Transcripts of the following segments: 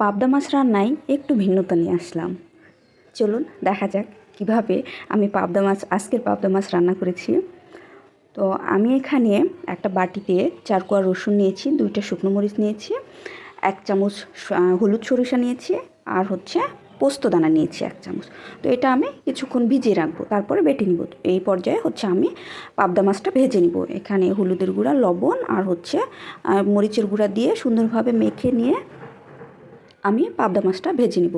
পাবদা মাছ রান্নায় একটু ভিন্নতা নিয়ে আসলাম। চলুন দেখা যাক কীভাবে আমি পাবদা মাছ, আজকের পাবদা মাছ রান্না করেছি। তো আমি এখানে একটা বাটিতে চার কোয়া রসুন নিয়েছি, দুইটা শুকনো মরিচ নিয়েছি, এক চামচ হলুদ সরিষা নিয়েছি আর হচ্ছে পোস্ত দানা নিয়েছি এক চামচ। তো এটা আমি কিছুক্ষণ ভিজিয়ে রাখব, তারপরে বেটে নিব। এই পর্যায়ে হচ্ছে আমি পাবদা মাছটা ভেজে নিব। এখানে হলুদের গুঁড়া, লবণ আর হচ্ছে মরিচের গুঁড়া দিয়ে সুন্দরভাবে মেখে নিয়ে আমি পাবদা মাছটা ভেজে নিব।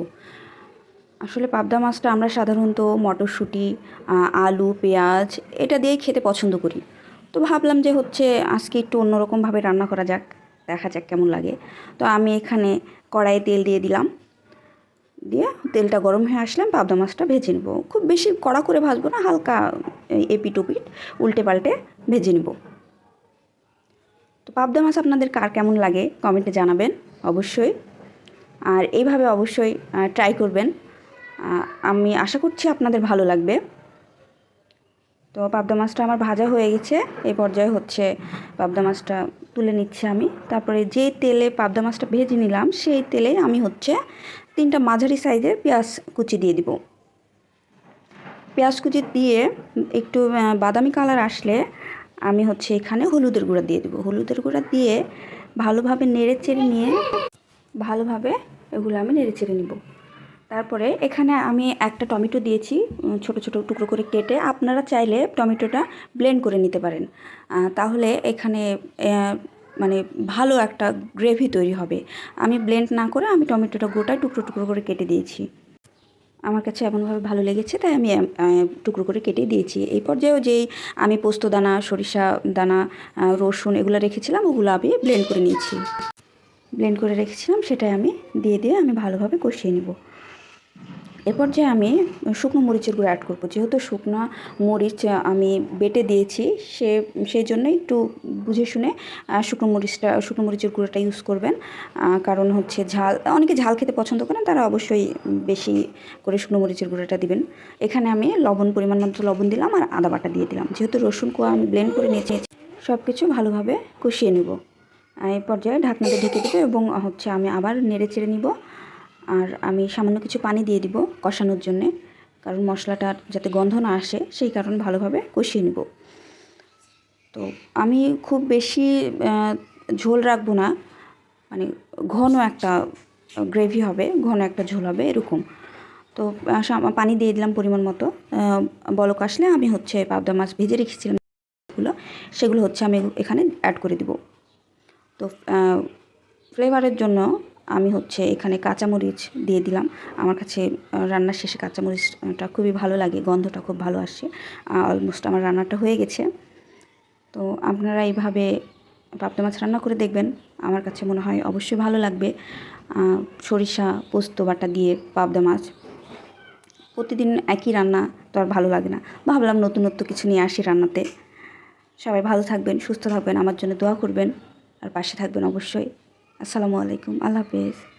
আসলে পাবদা মাছটা আমরা সাধারণত মটরশুঁটি আলু, পেঁয়াজ এটা দিয়েই খেতে পছন্দ করি। তো ভাবলাম যে হচ্ছে আজকে একটু অন্যরকমভাবে রান্না করা যাক, দেখা যাক কেমন লাগে। তো আমি এখানে কড়াইয়ে তেল দিয়ে দিলাম। দিয়ে তেলটা গরম হয়ে আসলাম পাবদা মাছটা ভেজে নেব। খুব বেশি কড়া করে ভাজবো না, হালকা এপিট ওপিট উল্টে পাল্টে ভেজে নেব। তো পাবদা মাছ আপনাদের কার কেমন লাগে কমেন্টে জানাবেন। অবশ্যই আর এইভাবে অবশ্যই ট্রাই করবেন। আমি আশা করছি আপনাদের ভালো লাগবে। তো পাবদা মাছটা আমার ভাজা হয়ে গেছে। এই পর্যায়ে হচ্ছে পাবদা মাছটা তুলে নিচ্ছি আমি। তারপরে যে তেলে পাবদা মাছটা ভেজে নিলাম, সেই তেলে আমি হচ্ছে তিনটা মাঝারি সাইজের পেঁয়াজ কুচি দিয়ে দিব। পেঁয়াজ কুচি দিয়ে একটু বাদামি কালার আসলে আমি হচ্ছে এখানে হলুদের গুঁড়া দিয়ে দেবো। হলুদের গুঁড়া দিয়ে ভালোভাবে নেড়ে চেড়ে নিয়ে ভালোভাবে এগুলো আমি নেড়ে চেড়ে নিব। তারপরে এখানে আমি একটা টমেটো দিয়েছি ছোট ছোট টুকরো করে কেটে আপনারা চাইলে টমেটোটা ব্লেন্ড করে নিতে পারেন। তাহলে এখানে মানে ভালো একটা গ্রেভি তৈরি হবে। আমি ব্লেন্ড না করে আমি টমেটোটা গোটা টুকরো টুকরো করে কেটে দিয়েছি। আমার কাছে এমনভাবে ভালো লেগেছে, তাই আমি টুকরো করে কেটে দিয়েছি। এই পর্যায়েও যেই আমি পোস্ত দানা, সরিষা দানা রসুন এগুলো রেখেছিলাম, ওগুলো আমি ব্লেন্ড করে নিয়েছি। ব্লেন্ড করে রেখেছিলাম, সেটাই আমি দিয়ে দিয়ে আমি ভালোভাবে কষিয়ে নিব। এরপর যে আমি শুকনো মরিচের গুঁড়ো অ্যাড করব, যেহেতু শুকনো মরিচ আমি বেটে দিয়েছি, সে, সেই জন্য একটু বুঝে শুনে শুকনো মরিচটা, শুকনো মরিচের গুঁড়োটা ইউজ করবেন। কারণ হচ্ছে ঝাল, অনেকে ঝাল খেতে পছন্দ করেন, তারা অবশ্যই বেশি করে শুকনো মরিচের গুঁড়োটা দিবেন। এখানে আমি লবণ, পরিমাণ মতো লবণ দিলাম আর আদা বাটা দিয়ে দিলাম। যেহেতু রসুন কোয়া আমি ব্লেন্ড করে নিয়েছি সব কিছু ভালোভাবে কষিয়ে নেব। এই পর্যায়ে ঢাকনাটা ঢেকে দেবো এবং হচ্ছে আমি আবার নেড়ে চেড়ে নিব। আর আমি সামান্য কিছু পানি দিয়ে দিব কষানোর জন্যে, কারণ মশলাটার যাতে গন্ধ না আসে, সেই কারণ ভালোভাবে কষিয়ে নিব। তো আমি খুব বেশি ঝোল রাখব না মানে ঘন একটা গ্রেভি হবে, ঘন একটা ঝোল হবে, এরকম। তো পানি দিয়ে দিলাম পরিমাণ মতো। বলক আসলে আমি হচ্ছে পাবদা মাছ ভেজে রেখেছিলাম, সেগুলো হচ্ছে আমি এখানে অ্যাড করে দিব। তো ফ্লেভারের জন্য আমি হচ্ছে এখানে কাঁচামরিচ দিয়ে দিলাম। আমার কাছে রান্নার শেষে কাঁচামরিচটা খুবই ভালো লাগে, গন্ধটা খুব ভালো আসে। অলমোস্ট আমার রান্নাটা হয়ে গেছে। তো আপনারা এইভাবে পাবদা মাছ রান্না করে দেখবেন। আমার কাছে মনে হয় অবশ্যই ভালো লাগবে। সরিষা, পোস্ত, বাটা দিয়ে পাবদা মাছ। প্রতিদিন একই রান্না তো আর ভালো লাগে না। ভাবলাম নতুনত্ব কিছু নিয়ে আসি রান্নাতে। সবাই ভালো থাকবেন, সুস্থ থাকবেন। আমার জন্য দোয়া করবেন। আর পাশে থাকবেন অবশ্যই। আসসালামু আলাইকুম। আল্লাহ হাফেজ।